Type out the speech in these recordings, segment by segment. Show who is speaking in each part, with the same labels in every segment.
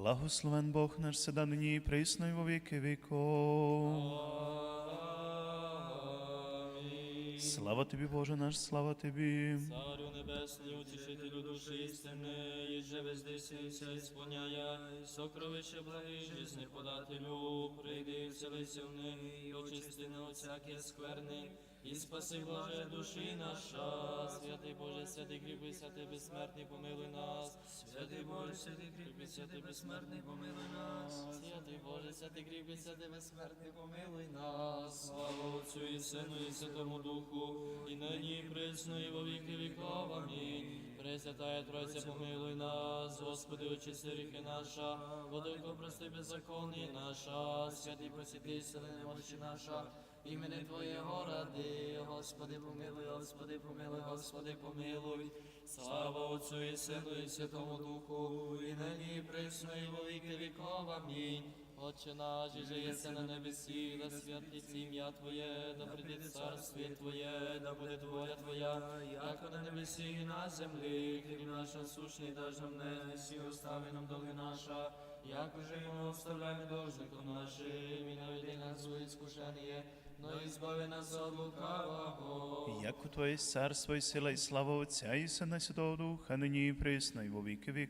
Speaker 1: Благословен Бог наш седа нині і присно і во віки віков. Слава тобі, Боже наш, слава тобі.
Speaker 2: Царю небесний, утішителю душі істини, і живе же вездесися ісполняя, сокровище благих жизних подателю, прийди і вселися в них, і очисти на всяке скверни, і спаси блаже душі наша. Святий Боже, святий кріпи, святий безсмертний, помилуй нас. Святий Боже, святий кріпи, святий безсмертний, помилуй нас. Святий Боже, святий кріпи, святий безсмертний, помилуй нас. Слава Отцю і Сину і Святому Духу, і нині, і присно, і во віки віков. Амінь. Пресвятая Тройця, помилуй нас, Господи, очисти гріхи наша, Владико, прости беззаконні наша, святий посіти, сили немощі наша, імени Твоєго ради, Господи, помилуй, Господи, помилуй, Господи, помилуй. Слава Отцю і Сину і Святому Духу, і нині, присно, і во віки віков. Амінь. Отче наш, же єси на небесі, да святиться ім'я Твоє, да прийде царствіє Твоє, да буде воля Твоя, як на небесі і на землі, хліб наш насущний даж нам днес, і остави нам доли наша, як уже ми оставляємо должником нашим, і не веди нас у іскушення, но і збави нас от лукавого.
Speaker 1: Як у Твоє царство і сила і слава Отця і Сина Святого Духа, нині і присно і во віки.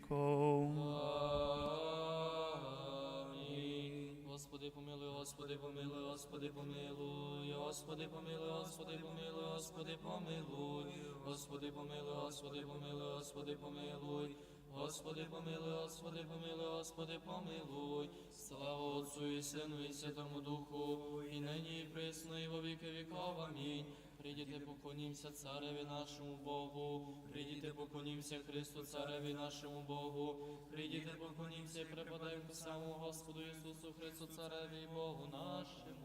Speaker 2: Амінь. Господи, помилуй, Господи, помилуй, Господи, помилуй, Господи, помилуй, Господи, помилуй, Господи, помилуй, Господи, помилуй, Господи, помилуй, Господи, помилуй, Господи, помилуй, Господи, помилуй, Господи, помилуй, слава Отцю і Сину і Святому Духу, і нині, і присно, і во віки віков. Амінь. Прийдіте, поклонімся цареві нашому Богу, прийдіте, поклонімся Христу, цареві нашому Богу, прийдіте, поклонімся, і преподаємо самому Господу Ісусу Христу, цареві і Богу нашому.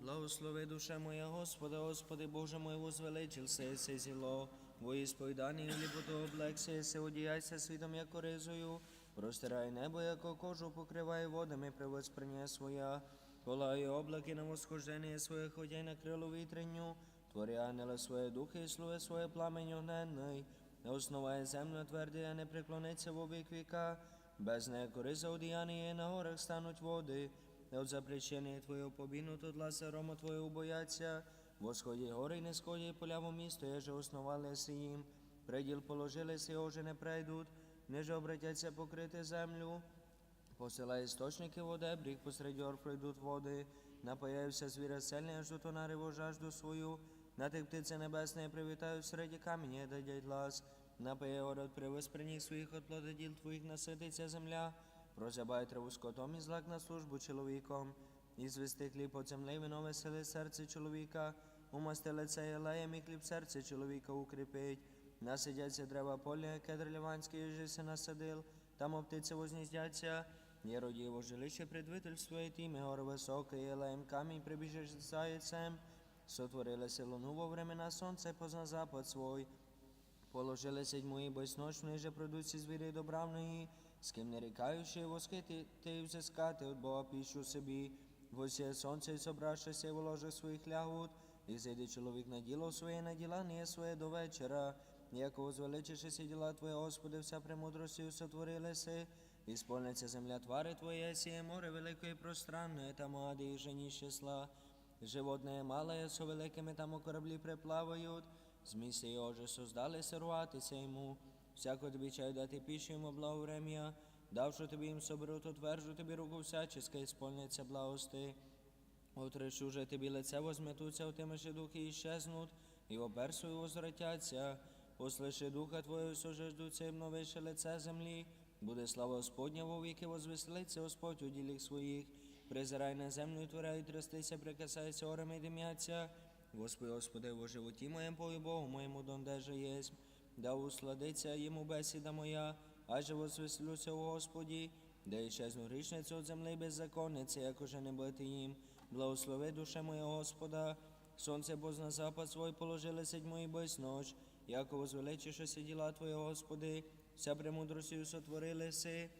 Speaker 3: Благослови душа моя Господа, Господи Боже мой, возвеличился єси зіло, во ісповіданні ліпоту облекся, єси одіяйся світом, як ризою, простирай небо, яко кожу покривай водами, превосприня своя, полай облаки на восхождення своє, ходяй на крилу вітренню, твори ангела своє духи, і слуги своє пламень огненний, не основає землю твердий, а не преклониться в обік віка, без неї кориза одіяння, на горах стануть води, не от запрещення Твоєго побіну, то дласа рома Твоєго бояться, восході гори, не сході поля во місто, еже основали си їм, приділ положили си, оже не прийдуть, неже обратяться покрити землю, Посилай істочники води, бріг посеред ор пройдуть води, напаяюся звіра сельний, аж до нариву жажду свою, на тих птиці небесної привітаю середі камені, дадять глас, напає ород привез при них своїх от плододіл твоїх насититься земля, прозябай траву скотом і злак на службу чоловіком, Izvesti hljub od zemljevin, oveseli srce človeka, umosti lice i lejem i hljub srce človeka укрепить. Насидяться древа поля, кедр Ливанський же се насадил, там оптиця возніздяться. Не роді его жилище предвительствує тіме, гор високий, лаєм камінь прибіжиш заяцем. Сотворилися луну во времена сонце позна запад свой. Положили седьму і безночної же продуці звіри добравної, з ким не рікаючи, восхити, ти взискати от Бога піщу собі восє сонце і собравшися в ложах своїх лягут, і зайде чоловік на діло своє, на діла не своє до вечора, яко возвеличишися діла Твоє, Господи, вся премудростю сотворилися, і сповниться земля твари Твоє, сіє море велике і пространне, там ади і жені числа, животне мале, со великими там кораблі приплавають, з місця його же создали сируватися йому, всяко тобі чай дати піщу йому благоврем'я, давши тобі їм соберу, то тобі руку всяческа, і сповняться благости. Отрешу же тобі лице возметуться, отимеши духи іщезнуть, і оперсою возвратяться. Послиши духа Твого, сожеждуться, і обновиши лице землі. Буде слава Господня во віки, возвеселиться Господь у діліх своїх. Призирай на землю, і творяй, трястися, прикасайся, орами й дим'яться. Господи, Господи, во животі моєму, Богу моєму, донде же єсть. Да усладиться йому бесіда моя, аже возвеселюся у Господі, де іщезну грішницю от землі беззаконниці, як уже не бити їм. Благослови душе моя Господа, сонце позна запад свой положили седьмої безноч, яко возвеличишися діла Твоє, Господи, вся премудростю сотворили си.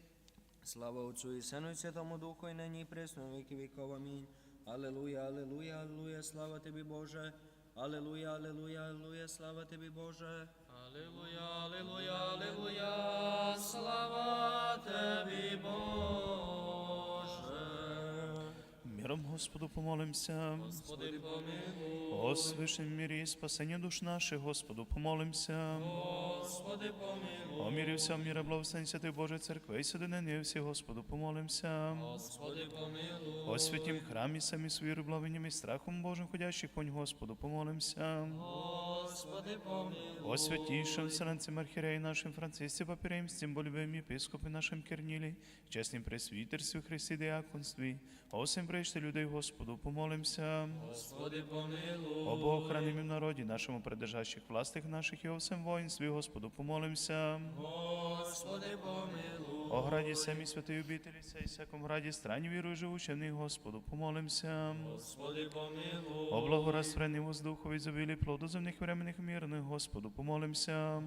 Speaker 3: Слава Отцу і Сину і Святому Духу, і нині і присно, і віки віков. Амінь. Аллилуйя, аллилуйя, аллилуйя, слава Тобі, Боже. Аллилуйя, аллилуйя, аллилуйя, слава Тобі, Боже.
Speaker 2: Алілуя, алілуя, алілуя, слава Тебі, Боже.
Speaker 1: Миром Господу помолимся.
Speaker 2: Господи, помилуй,
Speaker 1: О мірі і спасення душ наших, Господу помолимся.
Speaker 2: Господи, помилуй,
Speaker 1: О мірі вся міра благословень Святої Божої Церкви і соединення всі, Господу помолимся.
Speaker 2: Господи, помилуй,
Speaker 1: О святім храмі самі з вірою, і страхом Божим ходящих понь, Господу помолимся.
Speaker 2: Господи, помилуй,
Speaker 1: О святейшем Вселенцем Архиереи нашим Франциске Папиреем, с тем болюбим епископе нашим Керниле, честным пресвитерстве Христе Диаконстве, о всем прежде людей Господу помолимся.
Speaker 2: Господи, помилуй,
Speaker 1: О Богохранимом народе нашему, придержащих властях наших и о всем воинстве Господу помолимся.
Speaker 2: Господи, помилуй,
Speaker 1: О граді самі святої обителі, сей всяком граді страні вірую живучим в Господу помолимся.
Speaker 2: Господи, помилуй,
Speaker 1: О благорастворенні воздуху, изобилі плоду земних временних мирних, Господу помолимся.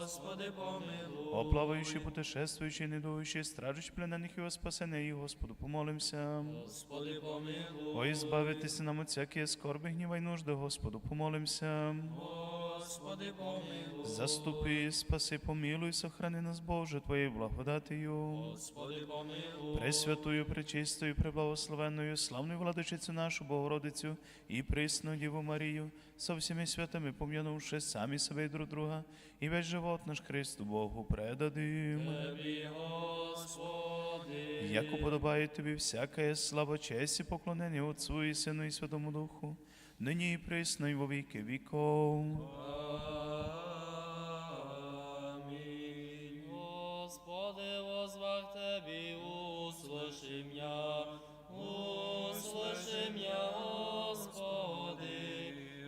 Speaker 2: Господи, помилуй,
Speaker 1: О плавающий, путешествующий, недующий, стражущий пленених і о спасении, Господу помолимся.
Speaker 2: Господи, помилуй,
Speaker 1: О избавитися нам от всякие скорби, гніва и нужди, Господу помолимся.
Speaker 2: Господи, помилуй,
Speaker 1: Заступи, спаси, помилуй, сохрани нас, Боже, Твоєю благодатію.
Speaker 2: Господи, помилуй,
Speaker 1: Пресвятую, пречистою, преблагословенною, славною владичицю нашу Богородицю і присну Діву Марію, со всіми святими пом'янувши самі себе і друг друга, і весь живот наш Христу Богу предадим.
Speaker 2: Тебі, Господи,
Speaker 1: Як уподобає тобі всяка слава, честь і поклонення Отцу і Сину і Святому Духу, нині і присно, і во віки віков.
Speaker 2: услыши мя, услыши мя, Господи.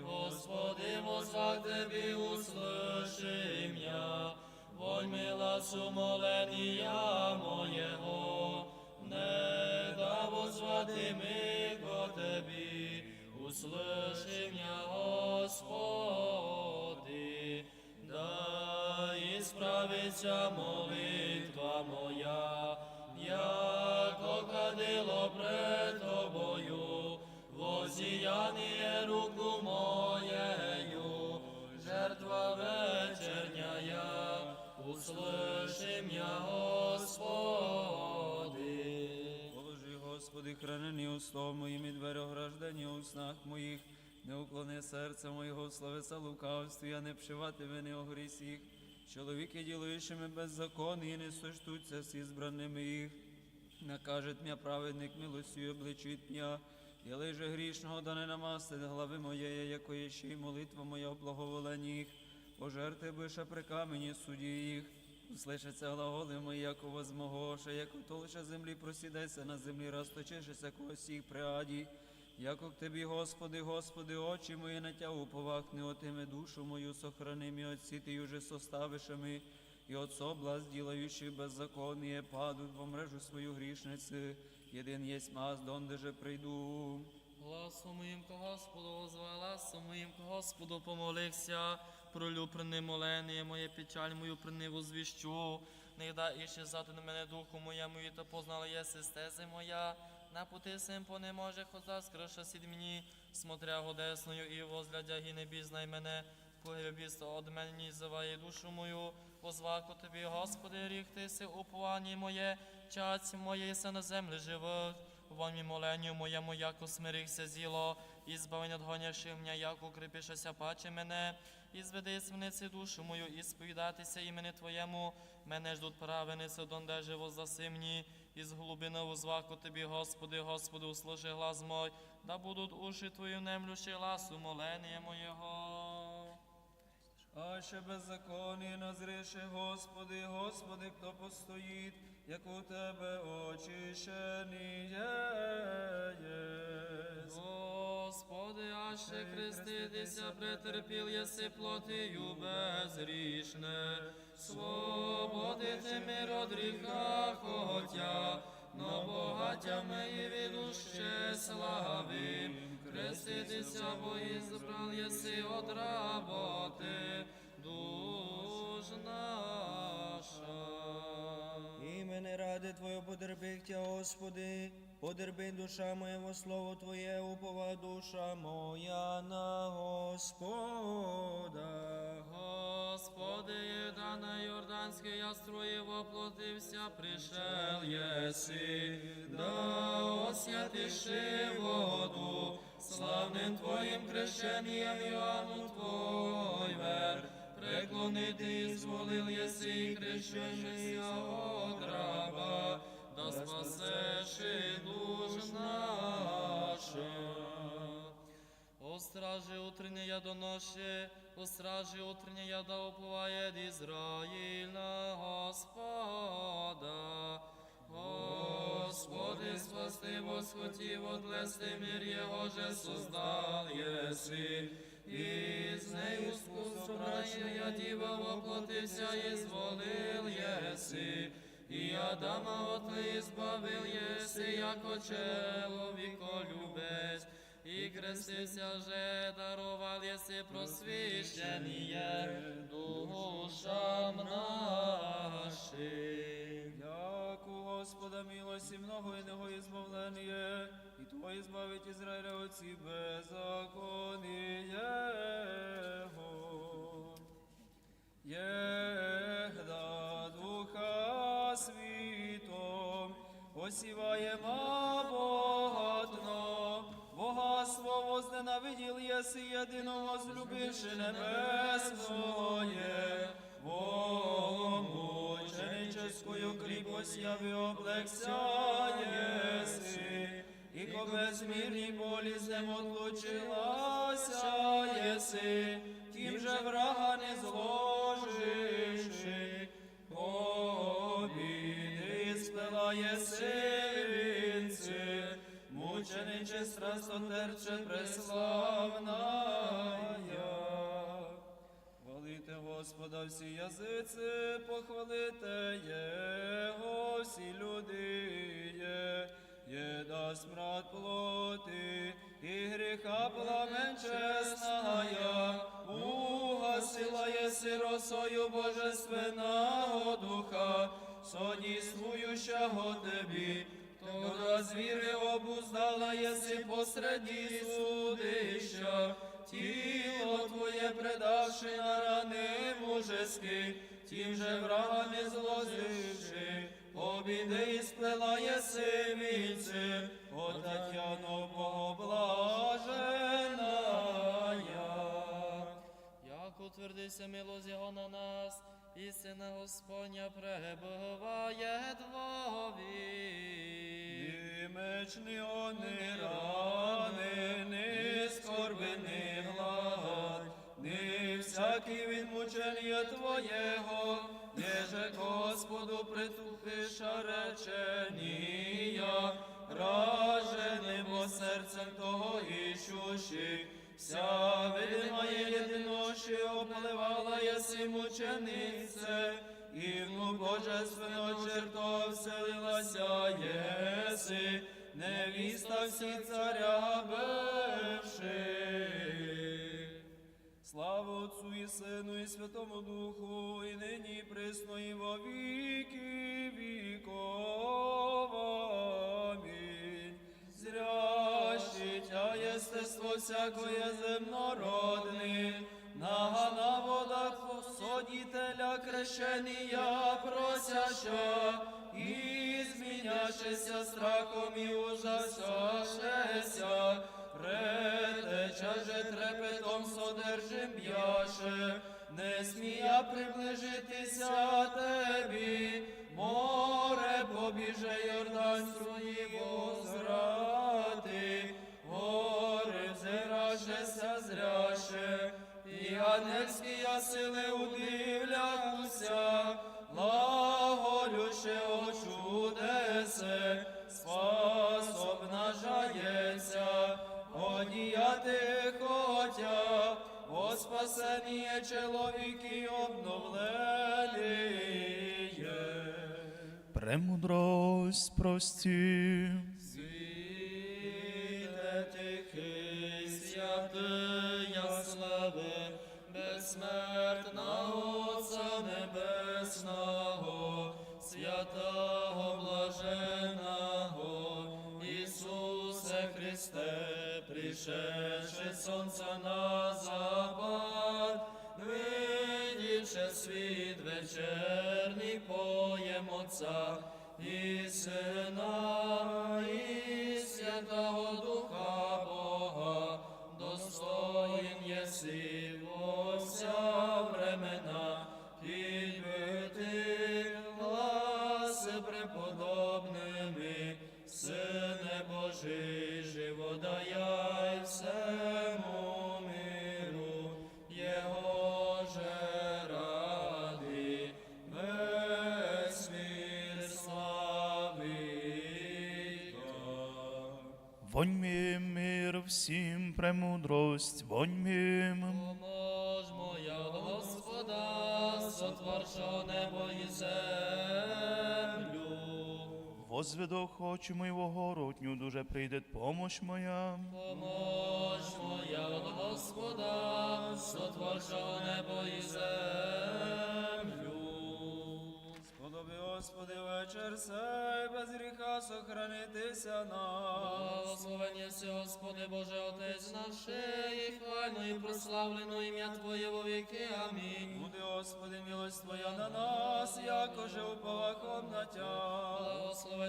Speaker 2: Господи, возвах Тебі, услыши мя, вонь мила сумоления моєго, не да возвати ми ко Тебі, услыши мя, Господи, да ісправиться молитва моя, Услыши мя, Господи.
Speaker 4: Положи, Господи, хранені устов моїм і двері ограждені у снах моїх. Не уклони серце моєго, славеса лукавстві, а не пшивати вини о грісіх. Чоловіки, ділуючими беззаконні, і не сочтуться з ізбраними їх. Накажет м'я праведник милостю обличить м'я. Єли же грішного, да не намастить глави моєї, якої ще й молитва моя в благоволенні їх. Пожерти биша при камені судді їх. Услышаться глаголи мої, яко возмогоше, яко толща землі просідеться на землі, розточишеся когосіх приаді. Яко к Тебі, Господи, Господи, очі мої на Тя уповах, отиме душу мою, сохрани мі от сіти уже составишами, і от соблаз, ділаючи беззаконніє, падуть во мрежу свою грішниці, єдин єсть маз, донде же прийду.
Speaker 2: Гласом моїм Господу возвай, гласом моїм Господу помолився, пролю прини молення моє печаль мою прини возвіщу, не да іще зати на мене духу моєму, і то познала єси стези моя, на пути сим по не може хоза скриша сід мені, смотря годесною і возглядя і не бізнай мене, погребісто од мене ні зиває душу мою, возваку тобі, Господи, ріх ти си уповання моє, чаць моє се на землі живих. Вонь мі моленню моєму, яко смирихся зіло, і збавлення от гоняши мене, як укріпишася паче мене, і зведи смниці душу мою, і сповідатися імені Твоєму, мене ждуть правениці, донде живо засимні, і з глибини узваку Тобі, Господи, Господи, услыши глаз мой, да будуть уші Твої немлющі гласу молення моєго.
Speaker 4: А ще беззаконні назріши, Господи, Господи, хто постоїть, як у Тебе очищені єсть.
Speaker 2: Господи, аще хреститися претерпіл єси плотію безрішне, свободити мир од гріха хотя, но багаттями і відуще славим, хреститися, бо ізбран єси од роботи, душ наша.
Speaker 3: Мене ради Твоє потерпихтя, Господи, потерпи душа моя во слово Твоє, упова душа моя на Господа.
Speaker 2: Господи, еда на Йорданській яструї воплотився, пришел єси, да освятиши воду, славним Твоїм крещенням Іоанну Твой вер, преклонити зволил єси і крещенися от да спасеш і душ наша. О стражи утренняя доноши, о стражи утренняя да Израиль на Господа. Господи, спасти, восхоти, водлести мир Его же создал еси. И с нею собрания дива воплотився и зволил еси. И Адама от избавил еси, яко человеко любець. І крестився же, дарував єси просвіщення душам нашим.
Speaker 4: Як у Господа милості много і него і Твой збавить Ізраїля оці беззаконні. Його. Єгда Духа Світом, посіваємо богатно, богатство возненавиділ єси єдино возлюбивши небесное, Мученическую кріпость яви облекся єси, і ко безмірній болі зем отлучилася єси, тим же врага не зложивши, обіди сплела єси вінці, мучениче страстотерче преславная. Хвалите Господа всі язиці, похвалите Його всі люди, є, є дасть смрад плоти, і гріха пламен чесная, угасила єси росою божественного духа, содійствуючого Тебі, Тогда звіри обуздала єси посреди судища, тіло Твоє предавши на рани мужески, тим же врага не злозивши, обіди і сплела єси вінці, от Тетяно Богоблаженая.
Speaker 2: Як утвердися милость Його на нас, і Сина Господня пребуває двові.
Speaker 4: Ні меч, ні они рани, ні скорби, ні глад, ні всякий від мучення Твоєго, єже Господу притупиша реченія, раженим бо серцем того іщущих, вся видима єдиноші обливала єси мученице, і внук Божественно черто вселилася єси, невіста всі царя бивши. Слава Отцу і Сину, і Святому Духу, і нині, і присно, і во віки віков. Амінь. Зрящий тя єстество всякое земнородне, нага на водах посодітеля крещення просяща, і зміняшися страхом і ужасяшеся, Ретеча же трепетом содержим б'яше, не смія приближитися тебі, море побіже Йордан свої возрати, гори взирашеся зряше, і ангельські я сили удивляюся, глаголюще о о спасення чоловіки обновлення.
Speaker 1: Премудрость прості.
Speaker 2: Світе тихий, святия слави, безсмертна Отця Небесного, святого блаженого, Ісусе Христе, пришедше сонця на запад, видівши світ вечерній поєм Отця і Сина, і Святого Духа Бога, достоїн єси вся времена, підбити гласи преподобними, Сине Божий,
Speaker 1: Воньми мир всім премудрость, воньми.
Speaker 2: Помож моя Господа, сотворшо небо і землю.
Speaker 1: Возведох очі моєго городню, дуже прийде помощ моя.
Speaker 2: Помож моя Господа, сотворшо небо і землю.
Speaker 4: Господи, вечір сей, без гріха сохранитися нам.
Speaker 2: Благословення єси, Господи Боже, Отець наш, і хвально і прославлено ім'я Твоє во віки. Амінь.
Speaker 4: Буде, Господи, милость Твоя на нас, якоже повахом, на Тя.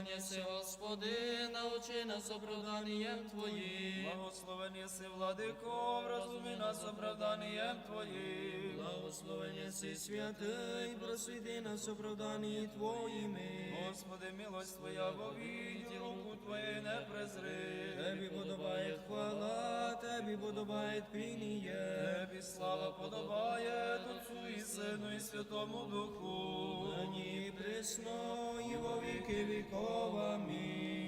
Speaker 2: Благословен єси, Господи, научи нас оправданням Твоїм.
Speaker 4: Благословен єси, владико, розуми нас оправданням Твоїм.
Speaker 3: Благословен єси святий, просвіти нас оправдані Твоїми.
Speaker 4: Господи, милость Твоя вовіді, руку Твоєї не презри.
Speaker 3: Тебі подобає хвала, Тебі подобає пініє.
Speaker 4: Тебі слава подобає Отцу і Сину і Святому Духу.
Speaker 3: Нині присно, і во віки вікова. Амінь.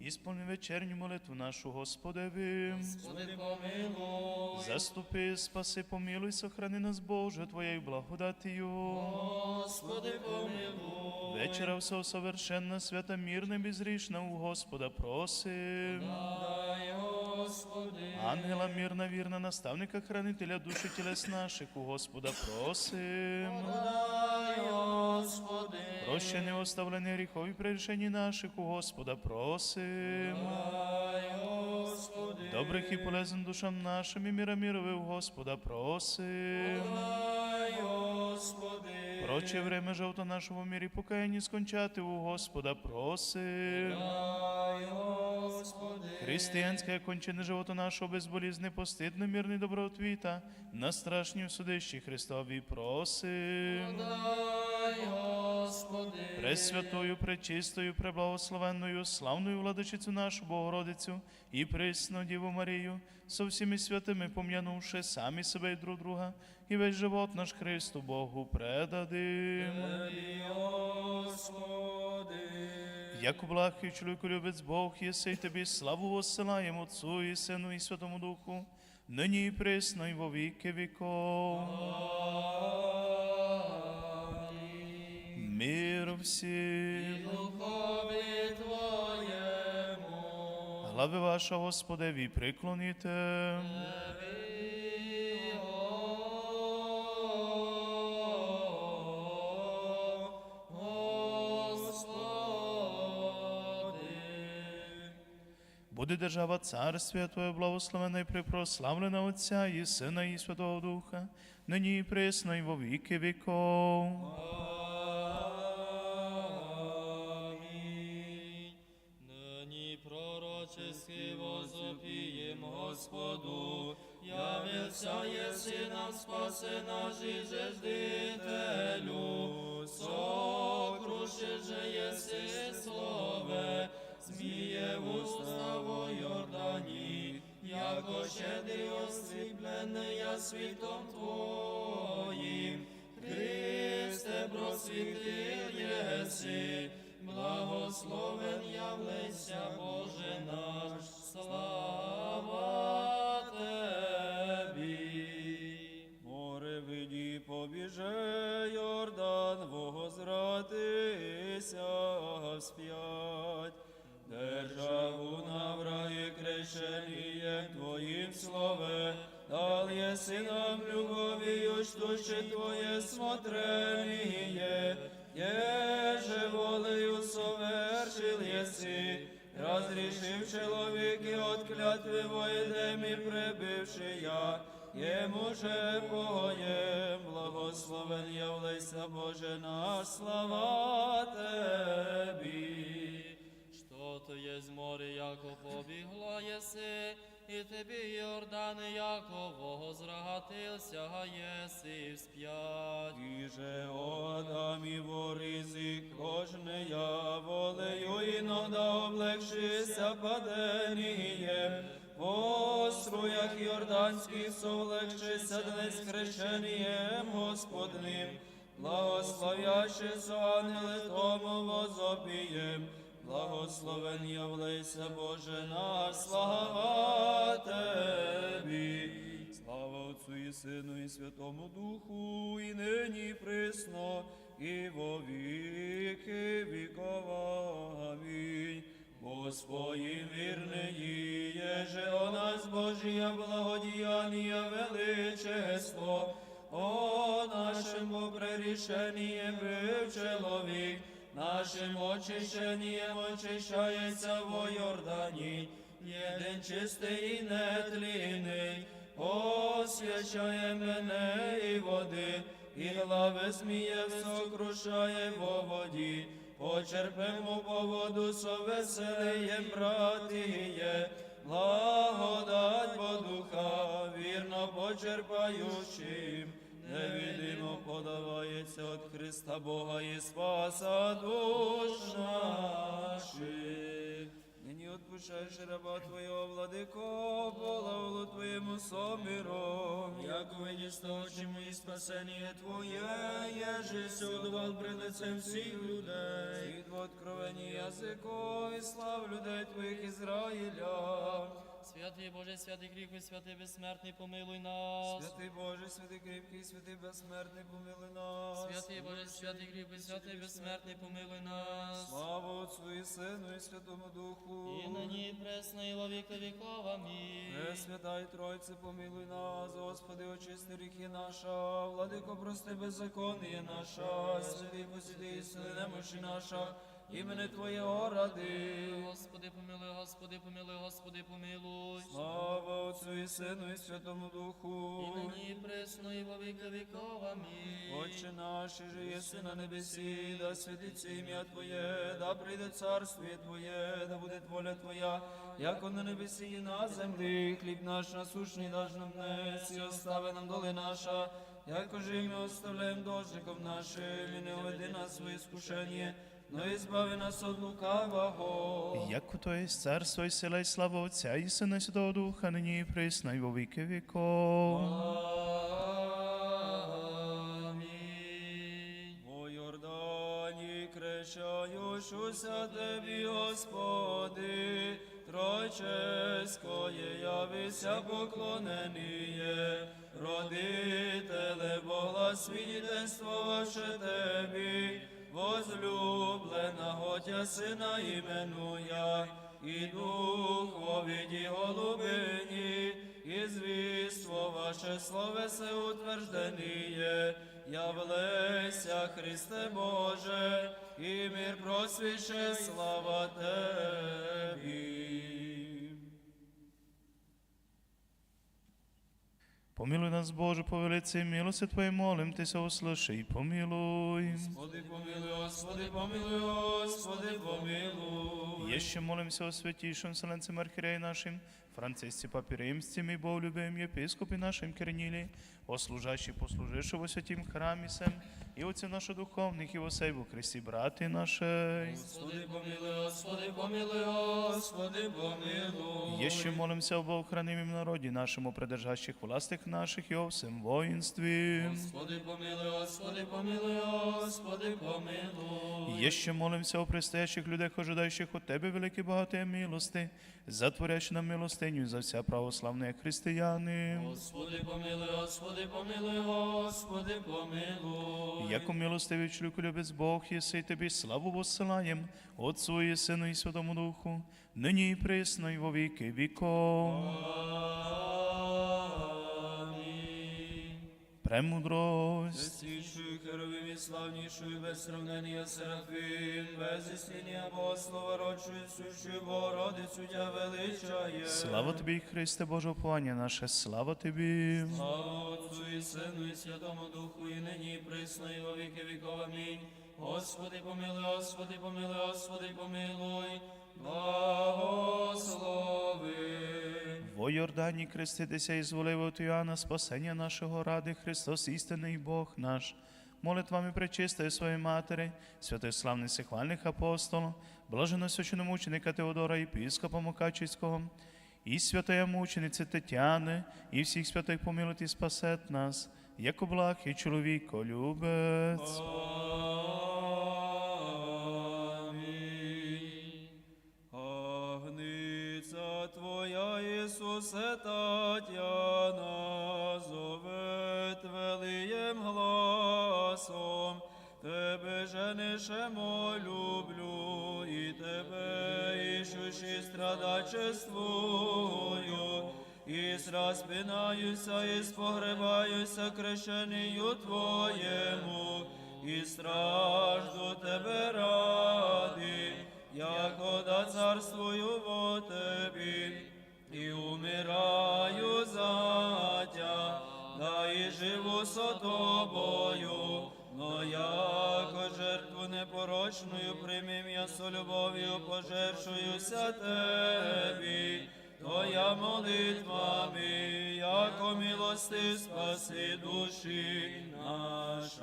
Speaker 1: Ісполни вечерню молитву нашу Господеви.
Speaker 2: Господи, помилуй.
Speaker 1: Заступи, спаси, помилуй, сохрани нас, Боже, Твоєю благодатію.
Speaker 2: Господи, помилуй.
Speaker 1: Вечера все совершенна, свята, мирна, безрішна, у Господа просим.
Speaker 2: Дай, Господи.
Speaker 1: Ангела мирна, вірна, наставника, хранителя душі тілес наших, у Господа просим.
Speaker 2: Дай, Господи.
Speaker 1: Прощення оставлення гріхов і прирішені наших, у Господа просим.
Speaker 2: Дай, Господи.
Speaker 1: Добрих і полезних душам нашим і міра мірове, у Господа просим.
Speaker 2: Дай, Господи.
Speaker 1: Проче время жовто нашого мірі покаянні скончати, у Господа просим.
Speaker 2: Дай, Господи.
Speaker 1: Християнське кончене живото нашого безболізне, постидно, мирний добротвіта, на страшнім судищі Христові просим.
Speaker 2: Дай, Господи.
Speaker 1: Пресвятою, пречистою, преблагословенною, славною владичицю нашу Богородицю і присну Діву Марію, со всіми святими пом'янувши самі себе і друг друга, і весь живот наш Христу Богу предадим.
Speaker 2: Господи.
Speaker 1: Як блахий чоловіку любець Бог, єси тобі славу воссилаємо Отцу і Сину і Святому Духу, нині і присно, і во віки віков. Мир всім.
Speaker 2: Духові Твоєму.
Speaker 1: Глави ваша, Господеві, приклоніте. Буде держава царствія Твоє благословена і припрославлена Отця і Сина і Святого Духа, нині і присно, і во віки віков.
Speaker 2: Амінь. Нині пророчески возопієм Господу, явився єси нам спаси наші жеждителю, сокруши же єси слове, зміє уста во Йордані, яко щедрий осліплений я світом Твоїм, Христе, просвітив єси, благословен явлеся, Боже наш, слава Тебі.
Speaker 4: Море виді побіже, Йордан возратися вспять. Державу наврає крещеніє Твоїм слове, дал є нам любові, що ще Твоє смотрение, Єже волею совершил єси, разрешив чоловіки от клятви воєдемі прибивши я, Ему же Богоєм, благословен явлися Боже на слава Тебі.
Speaker 2: То есть море, яко побігла єси, і тобі Йордани, яко возрагатился, єси всп'ять.
Speaker 4: Іже і воризі кожне я волею, інода облегшися паденієм, по струях Йорданських совлегшися днес хрещенієм Господним, благословяще ангели тому возопієм, благословен явлейся Боже наш, слава Тебі. Слава Отцу і Сину, і Святому Духу, і нині присно, і во віки вікова. Амінь. Господи вірний, єже о нас Божія благодіяння величество, о нашим попрерішенні бив чоловік, нашим очищенням очищається во Йордані, єдин чистий і нетлінний, освячає мене і води, і глави зміє сокрушає во воді, почерпемо по воду совеселієм, братіє, благодать бо духа, вірно почерпаючим, невидимо подавається от Христа Бога і Спаса душ наших. Нині отпущаєш раба Твоєго, владико, полавлу Твоєму собіром.
Speaker 3: Яко видишь очі мої спасення Твоє, єже судував пред лицем всіх людей.
Speaker 4: Світ в откровенні язико, і слав людей Твоїх Ізраїля.
Speaker 2: Святий Боже, святий кріпкий, святий безсмертний, помилуй нас.
Speaker 4: Святий Боже, святий кріпкий, святий безсмертний, помилуй нас.
Speaker 2: Святий Боже, святий кріпкий, святий безсмертний, помилуй нас.
Speaker 4: Слава Отцу і Сину, і Святому Духу.
Speaker 2: І нині і пресно, і во віки віков. Амінь.
Speaker 4: Пресвята і Тройце, помилуй нас, Господи, очисти гріхи наша, владико, прости беззаконніє наша, святий посіди, сили немощі наша, імени Твоєго ради.
Speaker 2: Господи, помилуй, Господи, помилуй, Господи, помилуй.
Speaker 4: Слава Отцу і Сину, і Святому Духу.
Speaker 2: І нині і пресно, і во віки віков. Амінь.
Speaker 4: Отче наш, же єси на небесі, да святиться ім'я Твоє, да прийде царствіє Твоє, да буде воля Твоя, як на небесі і на землі, хліб наш насущний даш нам днес, і остави нам доли наша, якоже ми оставляємо должником нашим, і не уведи нас в своє скушення, но і збави нас від лукавого.
Speaker 1: Яко то є царство і сила і слава Отця і Сина і Святого Духа, нині і присно, і во віки віков.
Speaker 2: Амінь.
Speaker 4: О Йордані крещаюшуся Тебі, Господи, Тройчеськоє явися поклоненіє, родителе Бога, свідетельство ваше Тебі, возлюбленого Тя Сина іменуя, і духовіді голубині, і звіство ваше словесе утвержденіє, явлеся Христе Боже, і мир просвіше, слава Тебі.
Speaker 1: Помилуй нас, Боже, по велиці милості Твоєї, молим Тися, услыши і помилуй.
Speaker 4: Господи, помилуй, Господи, помилуй, Господи, помилуй.
Speaker 1: Еще молимся о святейшем Вселенцем Архиереи нашим, Франциске Папе Римским и Боголюбим епископе нашим Корнилии, о служащих послужившего святим храме сем, и отцы наших духовных, и во сей во Христе, браты наши.
Speaker 2: Господи, помилуй, Господи, помилуй, Господи, помилуй.
Speaker 1: Еще молимся об охранимом народе нашему, придержащих властях наших и о всем воинстве.
Speaker 2: Господи, помилуй, Господи, помилуй, Господи, помилуй.
Speaker 1: Еще молимся о предстоящих людях, ожидающих от Тебе великие богатые милости, затворящих нам милостиню за вся православные християни.
Speaker 2: Господи, помилуй, Господи, помилуй, Господи, помилуй.
Speaker 1: Яко милостивий члюк любець Бог, єси тобі славу воссилаєм, Отцу і Сину і Святому Духу, нині і присно, і во віки віков. Премудрость.
Speaker 4: Святейшую, херовим и славнейшую, без сравнения Серафим, без истиния Богослова, родшую, сущую Богородицу Тя величає.
Speaker 1: Слава тобі, Христе Боже, уповання наше, слава тобі.
Speaker 2: Слава Отцу і Сину і Святому Духу, і нині, і присно, і во віки віков. Амінь. Господи, помилуй, Господи, помилуй, Господи, помилуй, благослови.
Speaker 1: Во Йордані креститися і зволив от Іоанна спасення нашого ради, Христос істинний Бог наш. Молитвами пречистої своєї матері, святої славних сихвальних апостолів, блажено священомученика Теодора єпископа Мукачівського, і святої мучениці Тетяни, і всіх святих помилуйте і спасет нас, як благ і чоловіко любець.
Speaker 4: Ісусе Татьяна, зовет велиєм гласом, Тебе женишемо люблю, і Тебе іщущи страдачествую, і распинаюся, і спогребаюся крещению Твоєму, і стражду Тебе ради, яко да царствую во Тебі, і умираю за Тя, да і живу со Тобою, но яко жертву непорочную примім я со любов'ю пожершуюся Тебі, Твоя молитвами, яко милости спаси душі наші.